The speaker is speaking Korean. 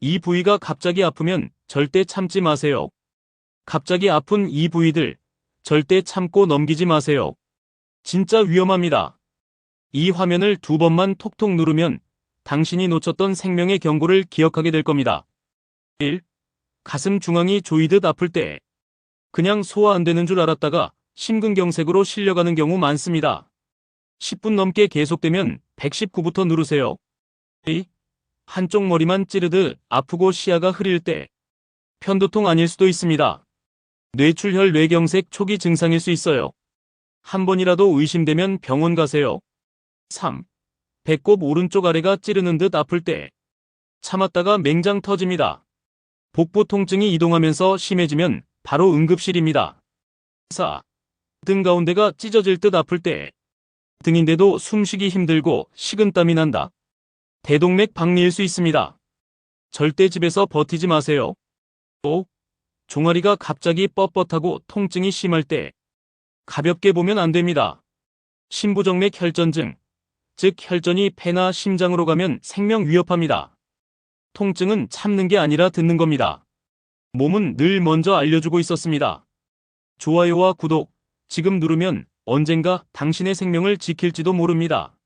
이 부위가 갑자기 아프면 절대 참지 마세요. 갑자기 아픈 이 부위들 절대 참고 넘기지 마세요. 진짜 위험합니다. 이 화면을 두 번만 톡톡 누르면 당신이 놓쳤던 생명의 경고를 기억하게 될 겁니다. 1. 가슴 중앙이 조이듯 아플 때 그냥 소화 안 되는 줄 알았다가 심근경색으로 실려가는 경우 많습니다. 10분 넘게 계속되면 119부터 누르세요. 2. 한쪽 머리만 찌르듯 아프고 시야가 흐릴 때 편두통 아닐 수도 있습니다. 뇌출혈 뇌경색 초기 증상일 수 있어요. 한 번이라도 의심되면 병원 가세요. 3. 배꼽 오른쪽 아래가 찌르는 듯 아플 때 참았다가 맹장 터집니다. 복부 통증이 이동하면서 심해지면 바로 응급실입니다. 4. 등 가운데가 찢어질 듯 아플 때 등인데도 숨쉬기 힘들고 식은땀이 난다. 대동맥 박리일 수 있습니다. 절대 집에서 버티지 마세요. 5. 종아리가 갑자기 뻣뻣하고 통증이 심할 때 가볍게 보면 안 됩니다. 심부정맥 혈전증, 즉 혈전이 폐나 심장으로 가면 생명 위협합니다. 통증은 참는 게 아니라 듣는 겁니다. 몸은 늘 먼저 알려주고 있었습니다. 좋아요와 구독 지금 누르면 언젠가 당신의 생명을 지킬지도 모릅니다.